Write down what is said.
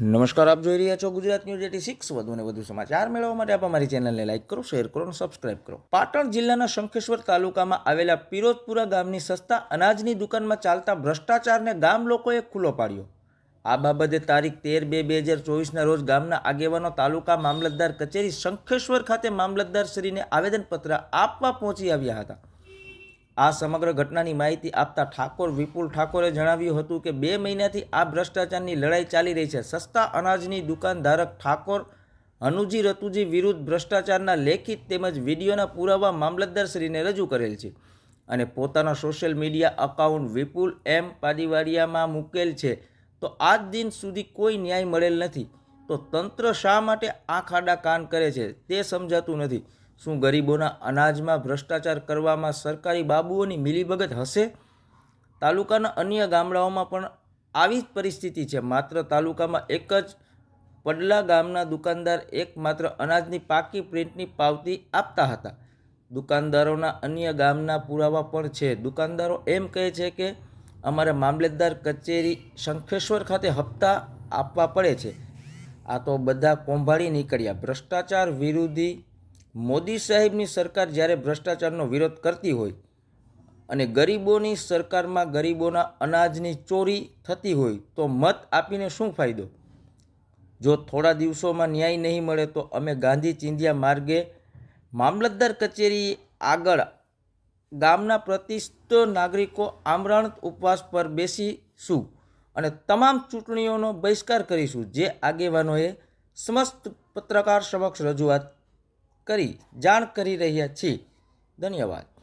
નમસ્કાર, આપ જોઈ રહ્યા છો ગુજરાત ન્યૂઝ એટી સિક્સ. વધુ અને વધુ સમાચાર મેળવવા માટે આપ અમારી ચેનલને લાઇક કરો, શેર કરો અને સબસ્ક્રાઇબ કરો. પાટણ જિલ્લાના શંખેશ્વર તાલુકામાં આવેલા પિરોજપુરા ગામની સસ્તા અનાજની દુકાનમાં ચાલતા ભ્રષ્ટાચારને ગામ લોકોએ ખુલ્લો પાડ્યો. આ બાબતે તારીખ તેર બે બે હજાર ચોવીસના રોજ ગામના આગેવાનો, તાલુકા મામલતદાર કચેરી શંખેશ્વર ખાતે મામલતદારશ્રીને આવેદનપત્ર આપવા પહોંચી આવ્યા હતા. આ સમગ્ર ઘટનાની માહિતી આપતા ઠાકોર વિપુલ ઠાકોરે જણાવ્યું હતું કે બે મહિનાથી આ ભ્રષ્ટાચારની લડાઈ ચાલી રહી છે. સસ્તા અનાજની દુકાનધારક ઠાકોર હનુજી રતુજી વિરુદ્ધ ભ્રષ્ટાચારના લેખિત તેમજ વિડીયોના પુરાવા મામલતદારશ્રીને રજૂ કરેલ છે અને પોતાના social media account Vipul M પાદીવાડિયામાં મૂકેલ છે. તો આજ દિન સુધી કોઈ ન્યાય મળેલ નથી. તો તંત્ર શા માટે આંખ આડા કાન કરે છે તે સમજાતું નથી. શું ગરીબોના અનાજમાં ભ્રષ્ટાચાર કરવામાં સરકારી બાબુઓની મિલીભગત હશે? તાલુકાના અન્ય ગામડાઓમાં પણ આવી જ પરિસ્થિતિ છે. માત્ર તાલુકામાં એક જ પડલા ગામના દુકાનદાર એકમાત્ર અનાજની પાકી પ્રિન્ટની પાવતી આપતા હતા. દુકાનદારોના અન્ય ગામના પુરાવા પણ છે. દુકાનદારો એમ કહે છે કે, અમારે મામલતદાર કચેરી શંખેશ્વર ખાતે હપ્તા આપવા પડે છે. આ તો બધા કોંભાળી નીકળ્યા. ભ્રષ્ટાચાર વિરોધી મોદી સાહેબની સરકાર જ્યારે ભ્રષ્ટાચારનો વિરોધ કરતી હોય અને ગરીબોની સરકારમાં ગરીબોના અનાજની ચોરી થતી હોય તો મત આપીને શું ફાયદો? જો થોડા દિવસોમાં ન્યાય નહીં મળે તો અમે ગાંધી ચિંધ્યા માર્ગે મામલતદાર કચેરી આગળ ગામના પ્રતિષ્ઠિત નાગરિકો આમરણ ઉપવાસ પર બેસીશું. અને તમામ ચૂંટણીઓનો બહિષ્કાર કરીશું. જે આગેવાનોએ સમસ્ત પત્રકાર સમક્ષ રજૂઆત કરી, જાણ કરી રહ્યા છીએ. ધન્યવાદ.